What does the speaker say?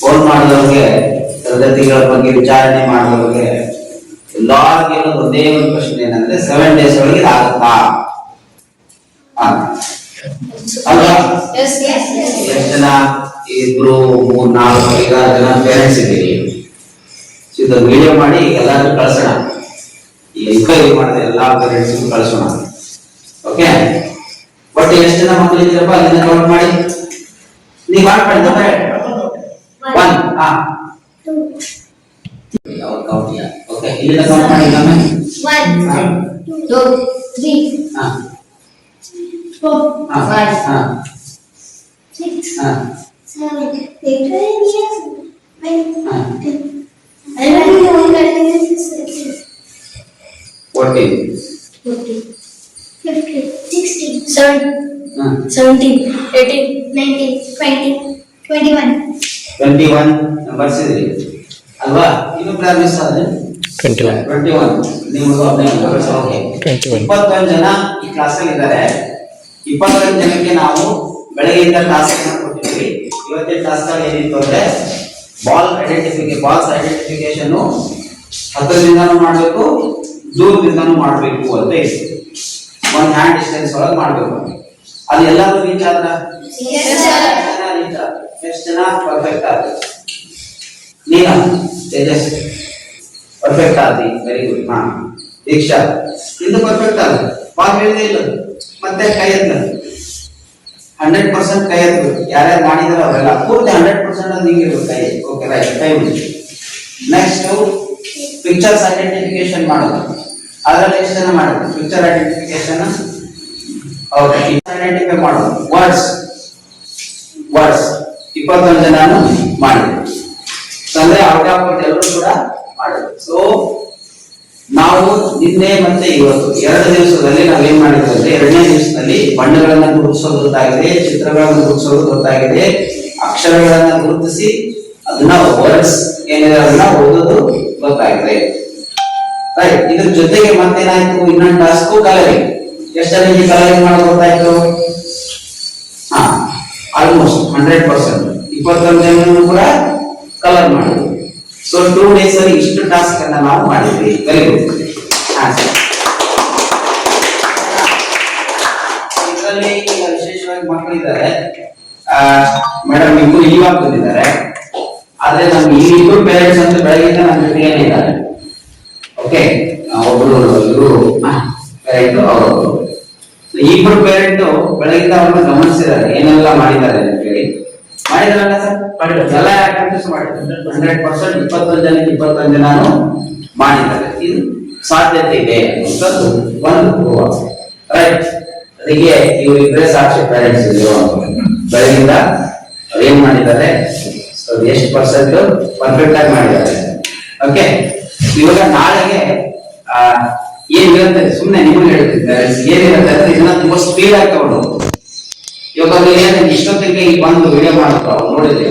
Phone ಮಾಡಿದವ್ರಿಗೆ ತರಗತಿಗಳ ಬಗ್ಗೆ ವಿಚಾರಣೆ ಮಾಡಿದವ್ರಿಗೆ ಎಲ್ಲಾರ್ಗೆ ಒಂದೇ ಒಂದು ಪ್ರಶ್ನೆ ಏನಂದ್ರೆ ಸೆವೆನ್ ಡೇಸ್ ಒಳಗೆ ಆಗುತ್ತಾ. ಅಲ್ವಾ. ಎಷ್ಟು ಜನ? ಇಬ್ರು ಮೂರ್ ನಾಲ್ಕು ಐದಾರು ಜನ ಪೇರೆಂಟ್ಸ್ ಇದ್ದೀರಿ. ಇದು ವಿಡಿಯೋ ಮಾಡಿ ಎಲ್ಲಾರು ಕಳ್ಸೋಣ. ಈ ಎಂಕ್ವೈರಿ ಮಾಡಿದ್ರೆ ಎಲ್ಲಾ ಪೇರೆಂಟ್ಸ್ ಕಳ್ಸೋಣ. ಓಕೆ ಬಟ್ ಎಷ್ಟು ಜನ ಮಕ್ಕಳು ಇದ್ದೀರಪ್ಪ ಅದನ್ನ ಕೌಂಟ್ ಮಾಡಿ. ನೀವು Two. Okay. One. Ah. Two. Three. Ah. Four. Ah. Five. Ah. Six. Seven. Eight. Nine. Fourteen. Fourteen. Fifteen. Sixteen. Ah. Seventeen. Eighteen. Nineteen. Twenty. Twenty-one. Twenty one ಬರ್ಸಿದ್ರಿ ಇದೆ. ಅಲ್ವಾ? ಇನ್ನು ಯಾರು ಮಿಸ್ ಆದ್ರೆ ಟ್ವೆಂಟಿ ಒನ್ 21. ಇಪ್ಪತ್ತೊಂದು ಜನ ಈ ಕ್ಲಾಸಲ್ಲಿ ಇದ್ದಾರೆ. ಇಪ್ಪತ್ತೊಂದು ಜನಕ್ಕೆ ನಾವು ಬೆಳಗ್ಗೆಯಿಂದ ಕ್ಲಾಸ್ ಕೊಟ್ಟಿದ್ವಿ ಇವತ್ತಿನ ಕ್ಲಾಸ್ ಏನಿತ್ತು ಅಂದ್ರೆ ಬಾಲ್ ಐಡೆಂಟಿಫಿಕೇ ಬಾಲ್ಸ್ ಐಡೆಂಟಿಫಿಕೇಶನ್ ಹತ್ತಿರದಿಂದನೂ ಮಾಡಬೇಕು ದೂರದಿಂದನೂ ಮಾಡಬೇಕು ಅಂತ ಇತ್ತು ಒಂದು ಹ್ಯಾಂಡ್ ಡಿಸ್ಟೆನ್ಸ್ ಒಳಗೆ ಮಾಡಬೇಕು. ಅದು ಎಲ್ಲರೂ ರೀಚ್ ಆದ್ರ? Yes, ಎಷ್ಟು ಜನ ಪರ್ಫೆಕ್ಟ್ ಆದ್ರೆ. ನೀನು ತೇಜಸ್ ಪರ್ಫೆಕ್ಟ್ ಆದಿ ವೆರಿ ಗುಡ್ ಹಾ. ದೀಕ್ಷಾ ಇಂದು ಪರ್ಫೆಕ್ಟ್ ಆದ ಬಾಲ್ ಹೇಳಿದೆ ಇಲ್ಲ. ಮತ್ತೆ ಕೈ ಎತ್ತ ಹಂಡ್ರೆಡ್ ಪರ್ಸೆಂಟ್ ಕೈ ಎತ್ತಬೇಕು ಯಾರ್ಯಾರು ಮಾಡಿದಾರ ಅವರೆಲ್ಲ ಪೂರ್ತಿ ಹಂಡ್ರೆಡ್ ಪರ್ಸೆಂಟ್ ಅದು ಹಿಂಗಿರ್ಬೇಕು ಕೈ. ಓಕೆ ರೈಟ್ ಕೈ ಬಿಡಿ ನೆಕ್ಸ್ಟ್ ಪಿಕ್ಚರ್ಸ್ ಐಡೆಂಟಿಫಿಕೇಶನ್ ಮಾಡೋದು. ಅದರಲ್ಲಿ ಎಷ್ಟು ಜನ ಮಾಡೋದು ಪಿಕ್ಚರ್ ಐಡೆಂಟಿಫಿಕೇಶನ್ ಐಡೆಂಟಿಫೈ ಮಾಡೋದು. ವರ್ಡ್ಸ್ ವರ್ಡ್ಸ್ ಇಪ್ಪತ್ತೊಂದು ಜನನು ಮಾಡಿದ್ರು. ಅಂದ್ರೆ ಔಟ್ ಎಲ್ಲರೂ ಕೂಡ ಮಾಡಿದ್ರು. ಸೊ ನಾವು ನಿನ್ನೆ ಮತ್ತೆ ಇವತ್ತು, ಎರಡು ದಿವಸದಲ್ಲಿ ನಾವೇನ್ ಮಾಡಿದ್ವಿ ಎರಡನೇ ದಿವಸದಲ್ಲಿ ಬಣ್ಣಗಳನ್ನ ಗುರುತಿಸೋದು ಗೊತ್ತಾಗಿದೆ, ಚಿತ್ರಗಳನ್ನು ಗುರುತಿಸೋದು ಗೊತ್ತಾಗಿದೆ. ಅಕ್ಷರಗಳನ್ನ ಗುರುತಿಸಿ ಅದನ್ನ ವರ್ಡ್ಸ್ ಏನಿದೆ ಅದನ್ನ ಓದೋದು ಗೊತ್ತಾಗಿದೆ. ರೈಟ್ ಇದ್ರ ಜೊತೆಗೆ ಮತ್ತೇನಾಯ್ತು? ಇನ್ನೊಂದು ಟಾಸ್ಕು ಕಲರಿಂಗ್ ಎಷ್ಟು ಜನಕ್ಕೆ ಕಲರಿಂಗ್ ಮಾಡೋದು ಗೊತ್ತಾಯ್ತು? ಆಲ್ಮೋಸ್ಟ್ ಹಂಡ್ರೆಡ್ ಪರ್ಸೆಂಟ್ ಇಪ್ಪತ್ತೊಂದು ಜನರು ಕೂಡ ಕಲರ್ ಮಾಡಿದ್ವಿ ಸೊ ಟೂ ಡೇಸ್ ಅಲ್ಲಿ ಇಷ್ಟು ಟಾಸ್ಕ್ ಅನ್ನ ನಾವು ಮಾಡಿದ್ವಿ. ಸರ್. ಇದರಲ್ಲಿ ವಿಶೇಷವಾಗಿ ಮಕ್ಕಳಿದ್ದಾರೆ ಮೇಡಮ್ ಇಬ್ರು ಇವಾಗ ಬಂದಿದ್ದಾರೆ. ಆದ್ರೆ ನಮ್ಗೆ ಈ ಇಬ್ರು ಅಂತ ಬೆಳಗ್ಗೆಯಿಂದ ನಮ್ಮ ಜೊತೆಗೇನೆ ಇದ್ದಾರೆ. ಓಕೆ ಒಬ್ರು ಇವರು ಅವರು. ಇಬ್ರು ಪೇರೆಂಟ್ ಬೆಳಗಿಂದ ಅವ್ರನ್ನ ಗಮನಿಸಿದ್ದಾರೆ. ಏನೆಲ್ಲ ಮಾಡಿದ್ದಾರೆ ಅಂತ ಹೇಳಿ. ಮಾಡಿದಾರಲ್ಲ ಸರ್ ಮಾಡಿದ್ರು. ಎಲ್ಲ ಆಕ್ಟಿವಿಟೀಸ್ ಮಾಡಿದ್ರು. ಹಂಡ್ರೆಡ್ ಪರ್ಸೆಂಟ್ ಇಪ್ಪತ್ತೊಂದು ಜನಕ್ಕೆ ಇಪ್ಪತ್ತೊಂದು ಜನನು ಮಾಡಿದ್ದಾರೆ. ಇದು ಸಾಧ್ಯತೆ ಇದೆ ಅಂತದ್ದು ಒಂದು ರೈಟ್ ಅದಕ್ಕೆ ಇವ್ರು ಇಬ್ಬರೇ ಸಾಕ್ಷಿ ಪೇರೆಂಟ್ಸ್ ಇದ್ರು ಬೆಳಗಿಂದ ಏನ್ ಮಾಡಿದ್ದಾರೆ? ಸೊ ಎಷ್ಟು ಪರ್ಸೆಂಟ್ ಪರ್ಫೆಕ್ಟ್ ಆಗಿ ಮಾಡಿದ್ದಾರೆ. ಓಕೆ ಇವಾಗ ನಾಳೆಗೆ ಆ, ಏನಿರುತ್ತೆ ಸುಮ್ಮನೆ ನಿಮಗೆ ಹೇಳ್ತಿದ್ದಾರೆ. ಏನಿರುತ್ತೆ ಅಂದ್ರೆ ತುಂಬಾ ಸ್ಪೀಡ್ ಆಗಿ. ಇವಾಗ ಏನ್ ಇಷ್ಟೊತ್ತಿಗೆ ಬಂದು ವಿಡಿಯೋ ಮಾಡ್ತಾವ್ ನೋಡಿದ್ರೆ?